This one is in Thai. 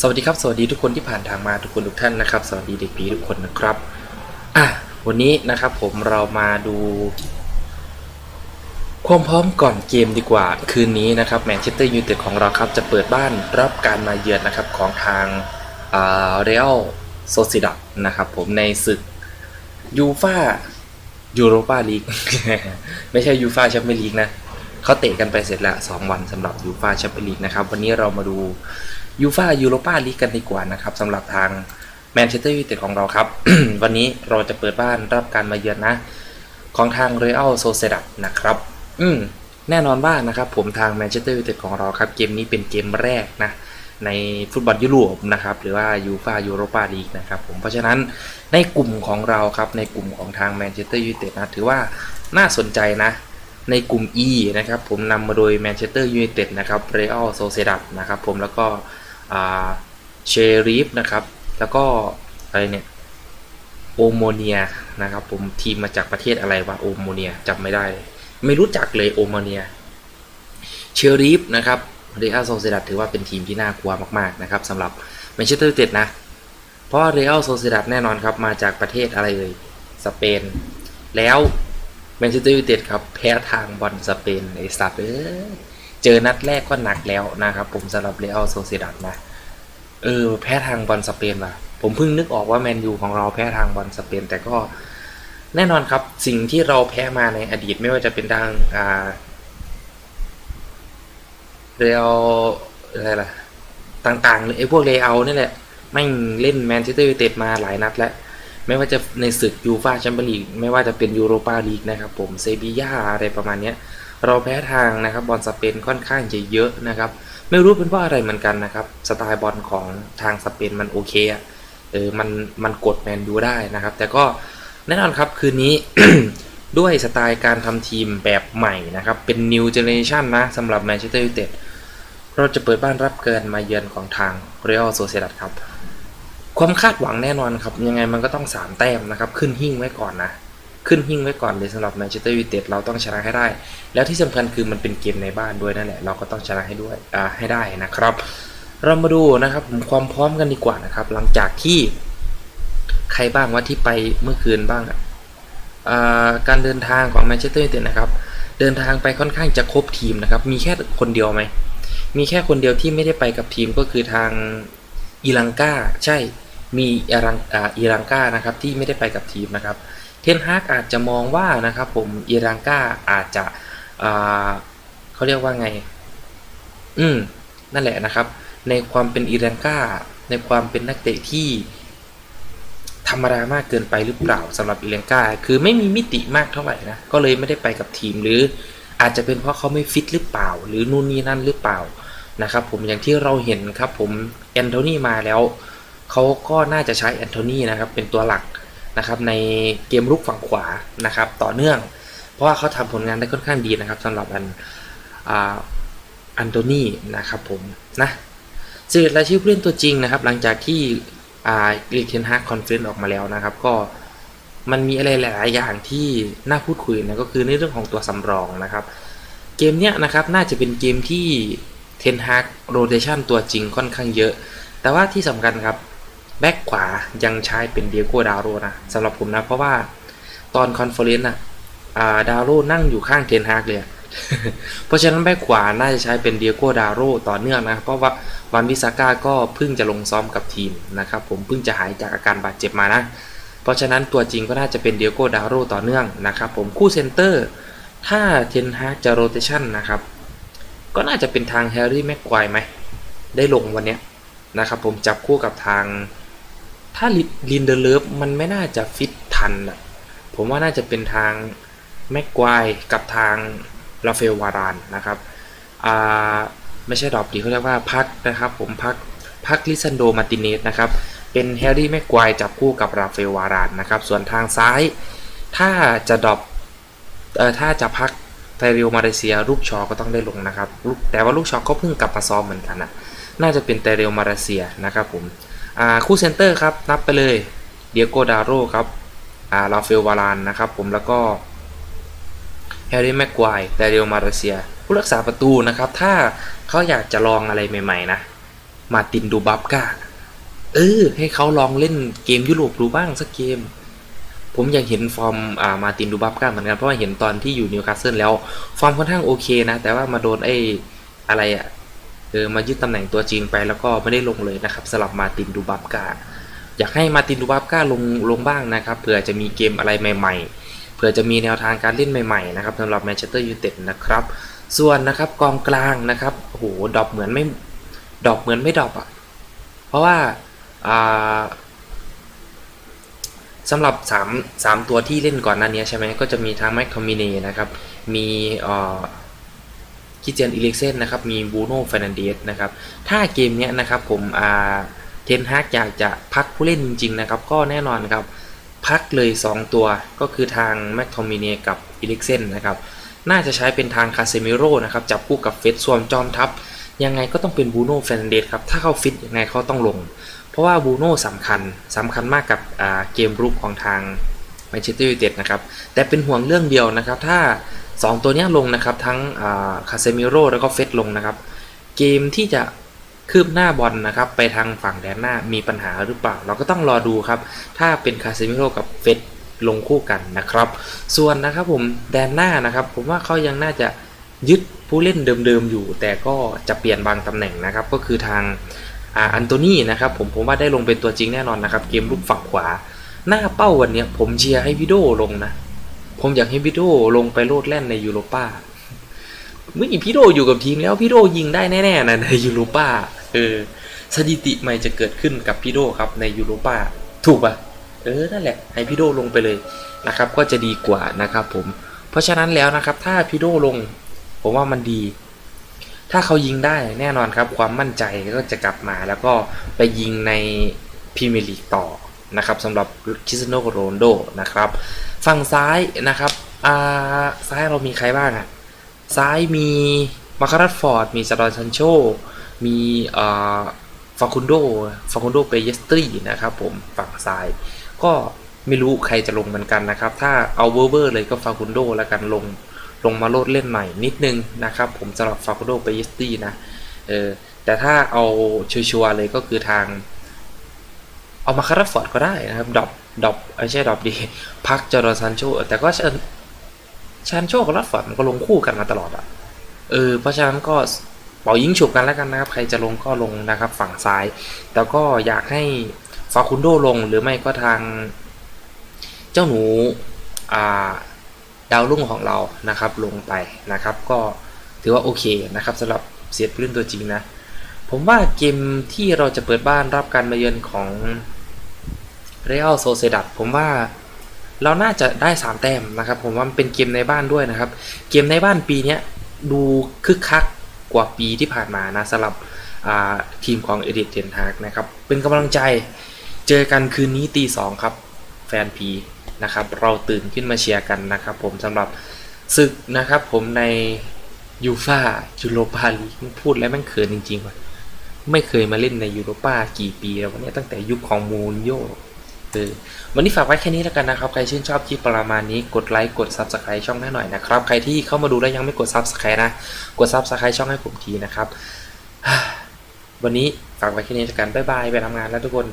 สวัสดีครับ สวัสดีทุกคนที่ผ่านทางมาทุกคนทุกท่านนะครับ สวัสดีเด็กผีทุกคนนะครับอะวันนี้นะครับผมเรามาดู ความพร้อมก่อนเกมดีกว่า คืนนี้นะครับแมนเชสเตอร์ยูไนเต็ดของเราครับจะเปิดบ้านรับการมาเยือนนะครับของทางอ่าเรอัลโซซิดันะครับผมในศึกยูฟายูโรปาลีกไม่ใช่ยูฟาแชมเปี้ยนลีกนะเขาเตะกันไปเสร็จแล้ว2วันสำหรับยูฟาแชมเปี้ยนลีกนะครับวันนี้เรามาดู ยูฟายูโรปาลีกกันดีกว่านะครับสำหรับทางแมนเชสเตอร์ยูไนเต็ดของเราครับ วันนี้เราจะเปิดบ้านรับการมาเยือนนะ ของทางเรอัลโซเซดันะครับ อืมแน่นอนว่านะครับผมทางแมนเชสเตอร์ยูไนเต็ดของเราครับ เกมนี้เป็นเกมแรกนะ ในฟุตบอลยุโรปนะครับ หรือว่ายูฟายูโรปาลีกนะครับผมเพราะฉะนั้นในกลุ่มของเราครับในกลุ่มของทางแมนเชสเตอร์ยูไนเต็ดนะถือว่าน่าสนใจนะในกลุ่ม E นะครับผมนำมาโดยแมนเชสเตอร์ยูไนเต็ดนะครับเรอัลโซเซดันะครับผมแล้วก็ เชรีฟนะครับ แล้วก็อะไรเนี่ยโอโมเนียนะครับผมทีมมาจากประเทศอะไรวะโอโมเนียจำไม่ได้ ไม่รู้จักเลยโอโมเนียเชอรีฟนะครับเรอัลโซเซดัถือว่าเป็นทีมที่น่ากลัวมากๆนะครับสำหรับแมนเชสเตอร์ยูไนเต็ดนะ เพราะเรอัลโซเซดัแน่นอนครับมาจากประเทศอะไรเอ่ยสเปน แล้วแมนเชสเตอร์ยูไนเต็ดครับแพ้ทางบอลสเปนไอสัตว์เอ้ย เจอนัดแรกก็หนักแล้วนะครับผมสำหรับเรอัลโซเซดัดนะ เออ แพ้ทางบอลสเปนว่ะ ผมเพิ่งนึกออกว่าแมนยูของเราแพ้ทางบอลสเปน แต่ก็แน่นอนครับสิ่งที่เราแพ้มาในอดีตไม่ว่าจะเป็นทางอ่าเรอัลอะไรล่ะ ต่างๆเลยไอ้พวกเรอัลนี่แหละไม่เล่นแมนเชสเตอร์ยูไนเต็ดมาหลายนัดแล้วไม่ว่าจะในศึกยูฟาแชมเปี้ยนลีกไม่ว่าจะเป็นยูโรปาลีกนะครับผมเซบีย่าอะไรประมาณเนี้ย เราแพ้ทางนะครับบอลสเปนค่อนข้างจะเยอะนะครับ ไม่รู้เป็นเพราะอะไรเหมือนกันนะครับ สไตล์บอลของทางสเปนมันโอเคอะเออมันมันกดแมนยูได้นะครับ แต่ก็แน่นอนครับคืนนี้ด้วยสไตล์การทำทีมแบบใหม่นะครับ เป็น new generation นะสำหรับแมนเชสเตอร์ยูไนเต็ดเราจะเปิดบ้านรับเกินมาเยือนของทางเรอัลโซเซดัดครับ ความคาดหวังแน่นอนครับ ยังไงมันก็ต้อง 3 แต้มนะครับ ขึ้นหิ้งไว้ก่อนนะ ขึ้นหิ้งไว้ก่อนเลยสำหรับแมนเชสเตอร์ยูไนเต็ดเราต้องชนะให้ได้ แล้วที่สำคัญคือมันเป็นเกมในบ้านด้วยนั่นแหละเราก็ต้องชนะให้ด้วยให้ได้นะครับ เรามาดูนะครับผมความพร้อมกันดีกว่านะครับ หลังจากที่ใครบ้างว่าที่ไปเมื่อคืนบ้างการเดินทางของแมนเชสเตอร์ยูไนเต็ดนะครับเดินทางไปค่อนข้างจะครบทีมนะครับ มีแค่คนเดียวไหม มีแค่คนเดียวที่ไม่ได้ไปกับทีมก็คือทางอีลังกาใช่ มีอีรังอีรังกานะครับที่ไม่ได้ไปกับทีมนะครับ นฮากอาจจะมองว่านะครับผมอีรังกาอาจจะเขาเรียกว่าไง อืม นั่นแหละนะครับ ในความเป็นอีรังกาในความเป็นนักเตะที่ธรรมดามากเกินไปหรือเปล่าสำหรับอีรังกาคือไม่มีมิติมากเท่าไหร่นะ ก็เลยไม่ได้ไปกับทีมหรืออาจจะเป็นเพราะเขาไม่ฟิตหรือเปล่า หรือนู่นนี่นั่นหรือเปล่านะครับผมอย่างที่เราเห็นครับผมแอนโทนีมาแล้ว เขาก็น่าจะใช้แอนโทนีนะครับเป็นตัวหลัก นะครับในเกมรุกฝั่งขวานะครับต่อเนื่อง เพราะว่าเขาทำผลงานได้ค่อนข้างดีนะครับสำหรับอันอันโทนีนะครับผมนะสื่อรายชื่อผู้เล่นตัวจริงนะครับ หลังจากที่อาลีกเทนฮากคอนเฟนซ์ออกมาแล้วนะครับ ก็มันมีอะไรหลายๆอย่างที่น่าพูดคุยนะก็คือในเรื่องของตัวสำรองนะครับ เกมเนี้ยนะครับน่าจะเป็นเกมที่เทนฮากโรเ t ชันตัวจริงค่อนข้างเยอะ แต่ว่าที่สำคัญครับ แบ็กขวายังใช้เป็นเดียโก้ดาวโรนะสำหรับผมนะ เพราะว่าตอนคอนเฟอเรนซ์อะดาวโรนั่งอยู่ข้างเทนฮากเลย เพราะฉะนั้นแบ็กขวาน่าจะใช้เป็นเดียโก้ดาวโรต่อเนื่องนะ เพราะว่าวันวิสาก้าก็เพิ่งจะลงซ้อมกับทีมนะครับผมเพิ่งจะหายจากอาการบาดเจ็บมานะ เพราะฉะนั้นตัวจริงก็น่าจะเป็นเดียโก้ดาวโรต่อเนื่องนะครับผมคู่เซนเตอร์ถ้าเทนฮากจะโรเ t ชันนะครับก็น่าจะเป็นทางแฮร์รี่แม็กควายไหมได้ลงวันนี้นะครับผมจับคู่กับทาง ถ้าลินเดอร์เลิฟมันไม่น่าจะฟิตทันอะผมว่าน่าจะเป็นทางแม็กควายกับทางราเฟลวารานนะครับอ่าไม่ใช่ดอปดีเขาเรียกว่าพักนะครับ ผมพักพักลิซันโดมาติเนสนะครับ เป็นแฮร์รี่แม็กควายจับคู่กับราเฟลวารานนะครับ ส่วนทางซ้าย ถ้าจะดอปเอ่อถ้าจะพักไทริวมาเลเซียลูกชอก็ต้องได้ลงนะครับ แต่ว่าลูกชอก็เพิ่งกลับมาซ้อมเหมือนกันนะน่าจะเป็นไทริวมาเลเซียนะครับผม อ่าคู่เซนเตอร์ครับนับไปเลยเดียโกดาโรครับอ่าราเฟลวารานนะครับผมแล้วก็แฮร์รี่แม็กควายไทริวมาเลเซีย ผู้รักษาประตูนะครับ ถ้าเขาอยากจะลองอะไรใหม่ๆนะมาตินดูบับกาเออให้เขาลองเล่นเกมยุโรปดูบ้างสักเกม ผมอยากเห็นฟอร์มอ่ามาตินดูบับกาเหมือนกันเพราะว่าเห็นตอนที่อยู่นิวคาสเซิลแล้ว ฟอร์มค่อนข้างโอเคนะ แต่ว่ามาโดนไอ้อะไรอะ เออมายึดตำแหน่งตัวจริงไปแล้วก็ไม่ได้ลงเลยนะครับสำหรับมาตินดูบับกาอยากให้มาตินดูบับกาลงลงบ้างนะครับเผื่อจะมีเกมอะไรใหม่ ๆ เผื่อจะมีแนวทางการเล่นใหม่ๆนะครับสำหรับแมนเชสเตอร์ยูไนเต็ดนะครับ ส่วนนะครับกองกลางนะครับโอ้โหดอปเหมือนไม่ดอปเหมือนไม่ดอปอะเพราะว่าอ่าสำหรับ 3 3 ตัวที่เล่นก่อนหน้านี้ใช่ไหมก็จะมีทั้งแม็กทอมิเนนะครับ มีเอ่อ คิเจียนอิเล็กเซนนะครับมีบูโน่ฟรนันเดสนะครับถ้าเกมนี้นะครับผมอ่าเทนฮากอยากจะพักผู้เล่นจริง ๆ นะครับ ก็แน่นอนครับพักเลย 2 ตัวก็คือทางแม็กทอมิเนกับอิเล็กเซนนะครับน่าจะใช้เป็นทางคาเซมิโร่นะครับจับคู่กับเฟสส่วนจอมทัพ ยังไงก็ต้องเป็นบูโน่เฟนเดสครับถ้าเขาฟิตยังไงเขาต้องลง เพราะว่าบูโน่สำคัญสำคัญมากกับเกมรุกของทางแมนเชสเตอร์ยูไนเต็ดนะครับแต่เป็นห่วงเรื่องเดียวนะครับถ้า 2 ตัวนี้ลงนะครับทั้งคาเซมิโร่แล้วก็เฟสลงนะครับ เกมที่จะคืบหน้าบอลนะครับ ไปทางฝั่งแดนหน้ามีปัญหาหรือเปล่า เราก็ต้องรอดูครับ ถ้าเป็นคาเซมิโร่กับเฟสลงคู่กันนะครับ ส่วนนะครับผมแดนหน้านะครับ ผมว่าเขายังน่าจะยึดผู้เล่นเดิมๆอยู่ แต่ก็จะเปลี่ยนบางตำแหน่งนะครับ ก็คือทางอันโตนี่นะครับผมผมว่าได้ลงเป็นตัวจริงแน่นอนนะครับ เกมลุกฝั่งขวา หน้าเป้าวันนี้ผมเชียร์ให้วิโดลงนะ ผมอยากให้วิโดลงไปโลดแล่นในยูโรป้าเมื่อกี้พี่โดอยู่กับทีมแล้วพี่โดยิงได้แน่ๆนะในยูโรป้าเออสถิติใหม่จะเกิดขึ้นกับพี่โดครับในยูโรป้าถูกปะเออนั่นแหละให้พี่โดลงไปเลยนะครับก็จะดีกว่านะครับผมเพราะฉะนั้นแล้วนะครับถ้าพี่โดลง ผมว่ามันดี ถ้าเขายิงได้แน่นอนครับ ความมั่นใจก็จะกลับมาแล้วก็ไปยิงในพรีเมียร์ลีกต่อนะครับสำหรับคริสเตียโนโรนโดนะครับ ฝั่งซ้ายนะครับอ่าซ้ายเรามีใครบ้างอะซ้ายมีมาคารัสฟอร์ด มีซาดอนซันโช มีอ่าฟาคุนโดฟาคุนโดเปเยสตรีนะครับผมฝั่งซ้าย ก็ไม่รู้ใครจะลงเหมือนกันนะครับ ถ้าเอาเวอร์เวอร์เลยก็ฟาคุนโดแล้วกันลงลงมาโลดเล่นใหม่นิดนึงนะครับผมสำหรับฟาคุนโดเปเยสตรีนะเออแต่ถ้าเอาชัวร์เลยก็คือทาง เอามาคาราฟอร์ดก็ได้นะครับดรอป ดอปไม่ใช่ดอปดี พักจอร์ดซานโชแต่ก็เชันชันโชกับรัดฟอร์ดมันก็ลงคู่กันมาตลอดอะเออเพราะฉะนั้นก็เป่ายิงฉุบกันแล้วกันนะครับใครจะลงก็ลงนะครับฝั่งซ้าย แต่ก็อยากให้ฟาคุนโดลงหรือไม่ก็ทาง เจ้าหนูอ่าดาวรุ่งของเรานะครับลงไปนะครับ ก็ถือว่าโอเคนะครับสำหรับเสียดผู้นตัวจริงนะ ผมว่าเกมที่เราจะเปิดบ้านรับการมาเยือนของ เรอัลโซเซดัดผมว่าเราน่าจะได้ 3 แต้มนะครับ ผมว่ามันเป็นเกมในบ้านด้วยนะครับ เกมในบ้านปีนี้ดูคึกคักกว่าปีที่ผ่านมานะสำหรับทีมของเอเดนเทนฮากนะครับ เป็นกำลังใจเจอกันคืนนี้ตีสองครับ แฟนพีนะครับ เราตื่นขึ้นมาเชียร์กันนะครับ ผมสำหรับศึกนะครับ ผมในยูฟายูโรปาลีกพูดแล้วแม่งเขินจริงๆว่ะไม่เคยมาเล่นในยูโรปากี่ปีแล้ววันนี้ตั้งแต่ยุคของมูนโย วันนี้ฝากไว้แค่นี้แล้วกันนะครับ ใครชื่นชอบคลิปประมาณนี้กดไลค์กด Subscribe ช่องให้หน่อยนะครับ ใครที่เข้ามาดูแล้วยังไม่กด Subscribe นะ กด Subscribe ช่องให้ผมทีนะครับ วันนี้ฝากไว้แค่นี้แล้วกันบ๊ายบายไปทำงานแล้วทุกคน